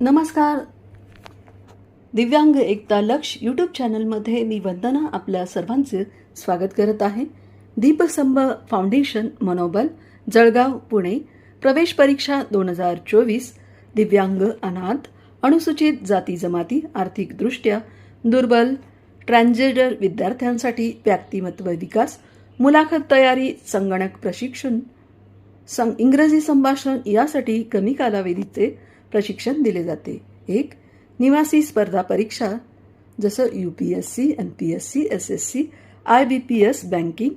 नमस्कार. दिव्यांग एकता लक्ष यूट्यूब चॅनलमध्ये मी वंदना आपल्या सर्वांचे स्वागत करत आहे. दीपस्तंभ फाउंडेशन मनोबल जळगाव पुणे प्रवेश परीक्षा दोन हजार चोवीस दिव्यांग अनाथ अनुसूचित जाती जमाती आर्थिकदृष्ट्या दुर्बल ट्रान्सजेंडर विद्यार्थ्यांसाठी व्यक्तिमत्व विकास मुलाखत तयारी संगणक प्रशिक्षण सं इंग्रजी संभाषण यासाठी कमी कालावधीचे प्रशिक्षण दिले जाते. एक निवासी स्पर्धा परीक्षा जसं U P S C M P S C S S C I B P S banking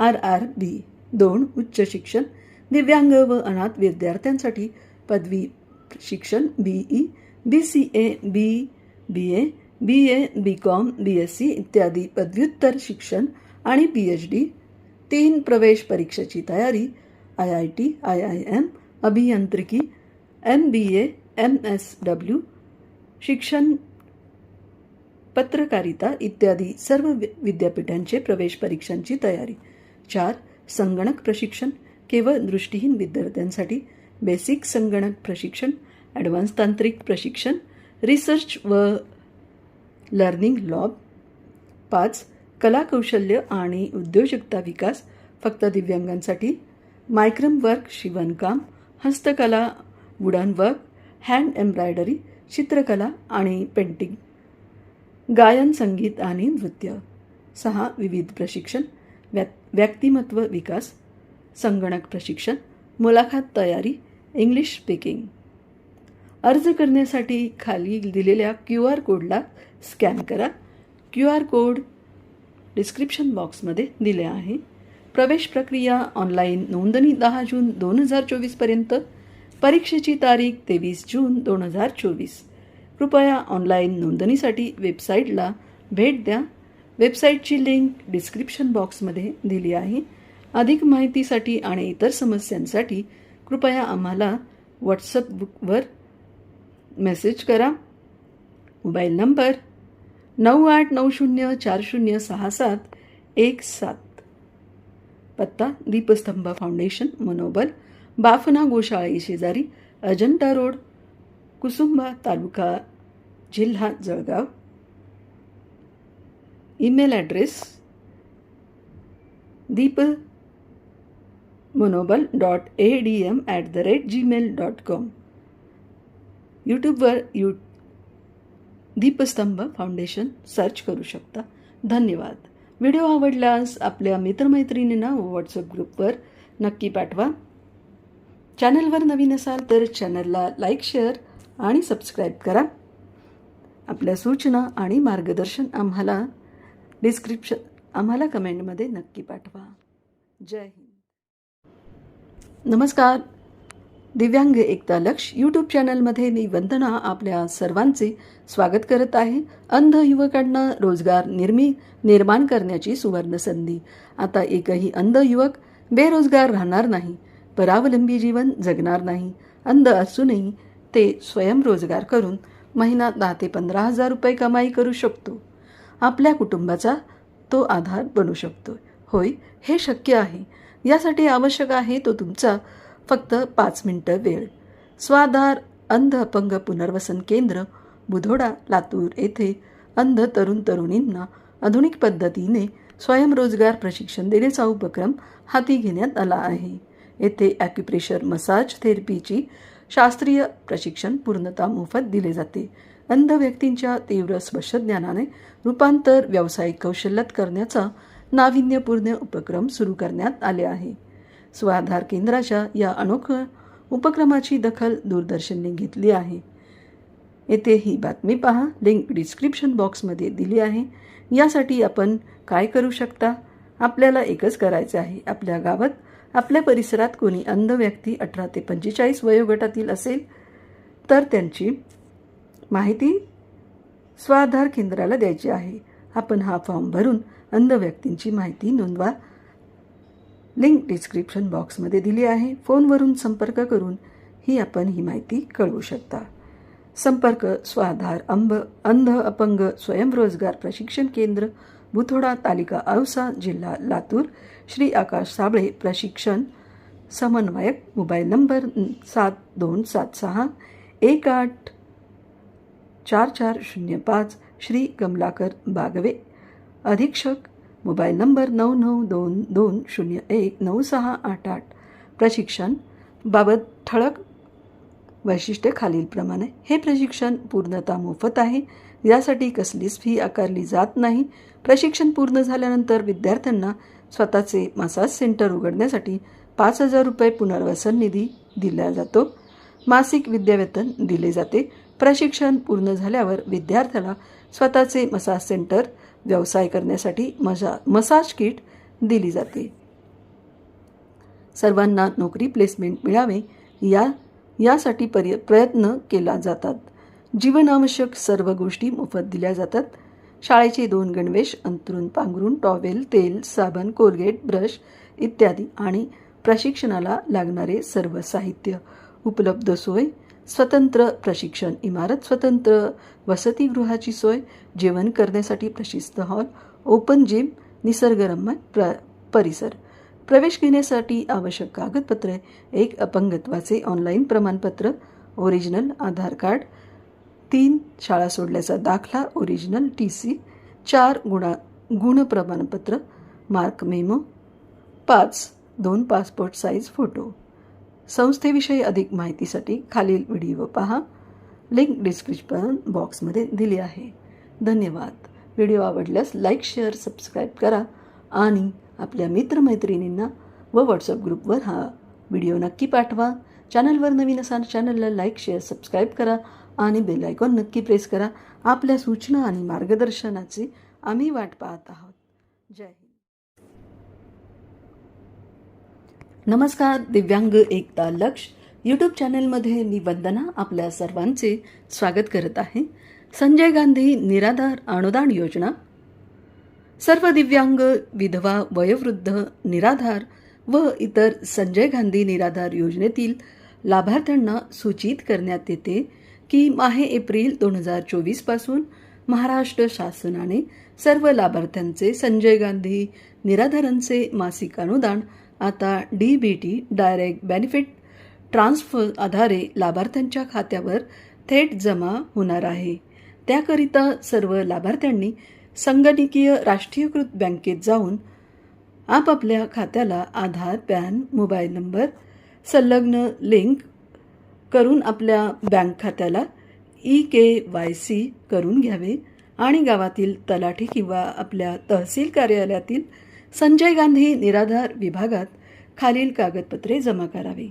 R R B दोन उच्च शिक्षण दिव्यांग व अनाथ विद्यार्थ्यांसाठी पदवी शिक्षण B E B C A B B A B A B com B S C इत्यादी पदव्युत्तर शिक्षण आणि पी एच डी तीन प्रवेश परीक्षेची तयारी I I T I I M अभियांत्रिकी M B A M S W शिक्षण पत्रकारिता इत्यादी सर्व वि- विद्यापीठांचे प्रवेश परीक्षांची तयारी. चार संगणक प्रशिक्षण केवळ दृष्टीहीन विद्यार्थ्यांसाठी बेसिक संगणक प्रशिक्षण ॲडव्हान्स तांत्रिक प्रशिक्षण रिसर्च व लर्निंग लॉब. पाच कलाकौशल्य आणि उद्योजकता विकास फक्त दिव्यांगांसाठी. मायक्रम वर्क शिवणकाम हस्तकला वुडन वर्क हँड एम्ब्रॉयडरी चित्रकला आणि पेंटिंग. गायन संगीत आणि नृत्य. सहा विविध प्रशिक्षण व्या व्यक्तिमत्व विकास. संगणक प्रशिक्षण मुलाखत तयारी इंग्लिश स्पीकिंग. अर्ज करण्यासाठी खाली दिलेल्या क्यू आर कोडला स्कॅन करा. क्यू आर कोड डिस्क्रिप्शन बॉक्समध्ये दिले आहे. प्रवेश प्रक्रिया ऑनलाईन नोंदणी दहा जून दोन हजार चोवीसपर्यंत परीक्षेची तारीख तेवीस जून दोन हजार चोवीस. कृपया ऑनलाईन नोंदणीसाठी वेबसाईटला भेट द्या. वेबसाईटची लिंक डिस्क्रिप्शन बॉक्समध्ये दिली आहे. अधिक माहितीसाठी आणि इतर समस्यांसाठी कृपया आम्हाला व्हॉट्सअपवर मेसेज करा. मोबाईल नंबर नऊ आठ नऊ शून्य चार शून्य सहा सात एक सात. पत्ता दीपस्तंभ फाउंडेशन मनोबल बाफना गोशाळी शेजारी अजंता रोड कुसुंबा तालुका जिल्हा Jalgaon. Email address Deep Manobal dot A D M at the rate Gmail dot com. यूट्यूबवर यू दीपस्तंभ फाउंडेशन सर्च करू शकता. धन्यवाद. व्हिडिओ आवडल्यास आपल्या मित्रमैत्रिणींना व्हॉट्सअप ग्रुपवर नक्की पाठवा. चॅनलवर नवीन असाल तर चॅनलला लाईक शेअर आणि सबस्क्राईब करा. आपल्या सूचना आणि मार्गदर्शन आम्हाला डिस्क्रिप्शन आम्हाला कमेंटमध्ये नक्की पाठवा. जय हिंद. नमस्कार. दिव्यांग एकता लक्ष यूट्यूब चॅनलमध्ये मी वंदना आपल्या सर्वांचे स्वागत करत आहे. अंध युवकांना रोजगार निर्मी निर्माण करण्याची सुवर्ण संधी. आता एकही अंध युवक बेरोजगार राहणार नाही. परावलंबी जीवन जगणार नाही अंध असूनही ते स्वयंरोजगार करून महिना दहा ते पंधरा हजार रुपये कमाई करू शकतो. आपल्या कुटुंबाचा तो आधार बनू शकतो. होय हे शक्य आहे. यासाठी आवश्यक आहे तो तुमचा फक्त पाच मिनटं वेळ. स्वाधार अंध अपंग पुनर्वसन केंद्र बुधोडा लातूर येथे अंध तरुण तरुणींना आधुनिक पद्धतीने स्वयंरोजगार प्रशिक्षण देण्याचा उपक्रम हाती घेण्यात आला आहे. येथे ॲक्युप्रेशर मसाज थेरपीची शास्त्रीय प्रशिक्षण पूर्णता मोफत दिले जाते. अंध व्यक्तींच्या तीव्र स्पर्शज्ञानाने रूपांतर व्यावसायिक कौशल्यात करण्याचा नाविन्यपूर्ण उपक्रम सुरू करण्यात आले आहे. स्वाधार केंद्राच्या या अनोख्या उपक्रमाची दखल दूरदर्शनने घेतली आहे. येथे ही बातमी पहा. लिंक डिस्क्रिप्शन बॉक्समध्ये दिली आहे. यासाठी आपण काय करू शकता? आपल्याला एकच करायचं आहे. आपल्या गावात आपल्या परिसरात कोणी अंध व्यक्ती अठरा ते पंचेचाळीस वयोगटातील असेल तर त्यांची माहिती स्वाधार केंद्राला द्यायची आहे. आपण हा फॉर्म भरून अंध व्यक्तींची माहिती नोंदवा. लिंक डिस्क्रिप्शन बॉक्समध्ये दिली आहे. फोनवरून संपर्क करून ही आपण ही माहिती कळवू शकता. संपर्क स्वाधार अंब अंध अपंग स्वयंरोजगार प्रशिक्षण केंद्र बुथोडा तालिका औसा जिल्हा लातूर श्री आकाश साबळे प्रशिक्षण समन्वयक मोबाईल नंबर सात दोन सात सहा एक आठ चार चार शून्य पाच श्री कमलाकर बागवे. अधीक्षक मोबाईल नंबर नऊ नऊ दोन दोन शून्य एक नऊ सहा आठ आठ. प्रशिक्षण बाबत ठळक वैशिष्ट्य खालीलप्रमाणे हे प्रशिक्षण पूर्णतः मोफत आहे यासाठी कसलीच फी आकारली जात नाही. प्रशिक्षण पूर्ण झाल्यानंतर विद्यार्थ्यांना स्वतःचे मसाज सेंटर उघडण्यासाठी पाच हजार रुपये पुनर्वसन निधी दिला जातो. मासिक विद्यावेतन दिले जाते. प्रशिक्षण पूर्ण झाल्यावर विद्यार्थ्याला स्वतःचे मसाज सेंटर व्यवसाय करण्यासाठी मजा मसाज किट दिली जाते. सर्वांना नोकरी प्लेसमेंट मिळावे या यासाठी पर्य प्रयत्न केला जातात. जीवनावश्यक सर्व गोष्टी मोफत दिल्या जातात. शाळेचे दोन गणवेश अंतरून पांघरून टॉवेल तेल साबण कोलगेट ब्रश इत्यादी आणि प्रशिक्षणाला लागणारे सर्व साहित्य उपलब्ध सोय स्वतंत्र प्रशिक्षण इमारत स्वतंत्र वसतिगृहाची सोय जेवण करण्यासाठी प्रशिस्त हॉल ओपन जिम निसर्गरम्य प्र परिसर प्रवेश घेण्यासाठी आवश्यक कागदपत्रे एक अपंगत्वाचे ऑनलाईन प्रमाणपत्र ओरिजिनल आधार कार्ड तीन शाळा सोडल्याचा दाखला ओरिजिनल टी सी चार गुणा गुण प्रमाणपत्र मार्क मेमो पाच दोन पासपोर्ट साईज फोटो संस्थेविषयी अधिक माहितीसाठी खालील व्हिडिओ पहा. लिंक डिस्क्रिप्शन बॉक्समध्ये दिली आहे. धन्यवाद. व्हिडिओ आवडल्यास लाईक शेअर सबस्क्राईब करा आणि आपल्या मित्रमैत्रिणींना व व्हॉट्सअप ग्रुपवर हा व्हिडिओ नक्की पाठवा. चॅनलवर नवीन असाल चॅनलला लाईक शेअर सबस्क्राईब करा आणि बेल आयकॉन नक्की प्रेस करा. आपल्या सूचना आणि मार्गदर्शनाची आम्ही वाट पाहत आहोत. जय हिंद. नमस्कार दिव्यांग एकता लक्ष. यूट्यूब चॅनलमध्ये मी वंदना आपल्या सर्वांचे स्वागत करत आहे. संजय गांधी निराधार अनुदान योजना सर्व दिव्यांग विधवा वयोवृद्ध निराधार व इतर संजय गांधी निराधार योजनेतील लाभार्थ्यांना सूचित करण्यात येते की माहे एप्रिल दोन हजार चोवीसपासून महाराष्ट्र शासनाने सर्व लाभार्थ्यांचे संजय गांधी निराधारांचे मासिक अनुदान आता D B T direct benefit transfer आधारे लाभार्थ्यांच्या खात्यावर थेट जमा होणार आहे. त्याकरिता सर्व लाभार्थ्यांनी संगणकीय राष्ट्रीयकृत बँकेत जाऊन आपापल्या खात्याला आधार पॅन मोबाईल नंबर संलग्न लिंक करून आपल्या बँक खात्याला ई के वाय सी करून घ्यावे आणि गावातील तलाठी किंवा आपल्या तहसील कार्यालयातील संजय गांधी निराधार विभागात खालील कागदपत्रे जमा करावी.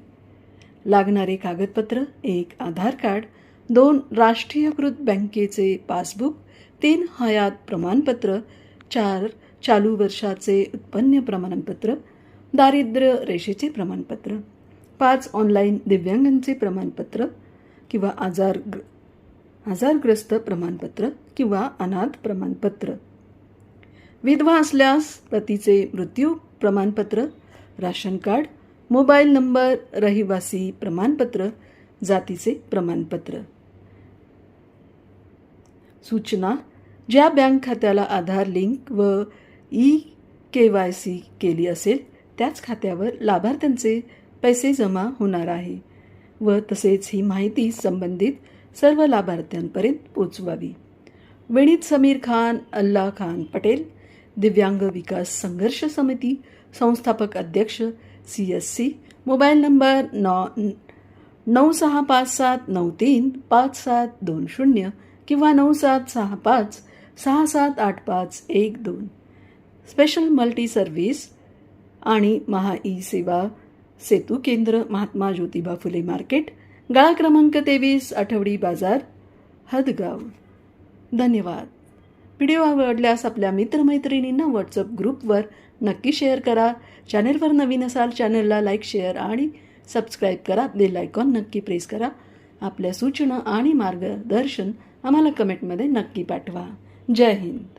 लागणारे कागदपत्र एक आधार कार्ड दोन राष्ट्रीयकृत बँकेचे पासबुक तीन हयात प्रमाणपत्र चार चालू वर्षाचे उत्पन्न प्रमाणपत्र दारिद्र्य रेषेचे प्रमाणपत्र पाच ऑनलाईन दिव्यांगांचे प्रमाणपत्र किंवा आजार आजारग्रस्त प्रमाणपत्र किंवा अनाथ प्रमाणपत्र. विधवा असल्यास पतीचे मृत्यू प्रमाणपत्र राशन कार्ड मोबाईल नंबर रहिवासी प्रमाणपत्र जातीचे प्रमाणपत्र. सूचना ज्या बँक खात्याला आधार लिंक व ई के वाय सी केली असेल त्याच खात्यावर लाभार्थ्यांचे पैसे जमा होणार आहे व तसेच ही माहिती संबंधित सर्व लाभार्थ्यांपर्यंत पोचवावी. वेणीत समीर खान अल्ला खान पटेल दिव्यांग विकास संघर्ष समिती संस्थापक अध्यक्ष C S C mobile number नौ नऊ सहा पाच सात नऊ तीन पाच सात दोन शून्य किंवा नऊ सात सहा पाच सहा सात आठ पाच एक दोन. स्पेशल मल्टी सर्व्हिस आणि महा ई सेवा सेतू केंद्र महात्मा ज्योतिबा फुले मार्केट गाळा क्रमांक तेवीस आठवडी बाजार हदगाव. धन्यवाद. व्हिडिओ आवडल्यास आपल्या मित्रमैत्रिणींना व्हॉट्सअप ग्रुपवर नक्की शेअर करा. चॅनेलवर नवीन असाल चॅनलला लाईक शेअर आणि सबस्क्राईब करा. बेल आयकॉन नक्की प्रेस करा. आपल्या सूचना आणि मार्गदर्शन आम्हाला कमेंटमध्ये नक्की पाठवा. जय हिंद.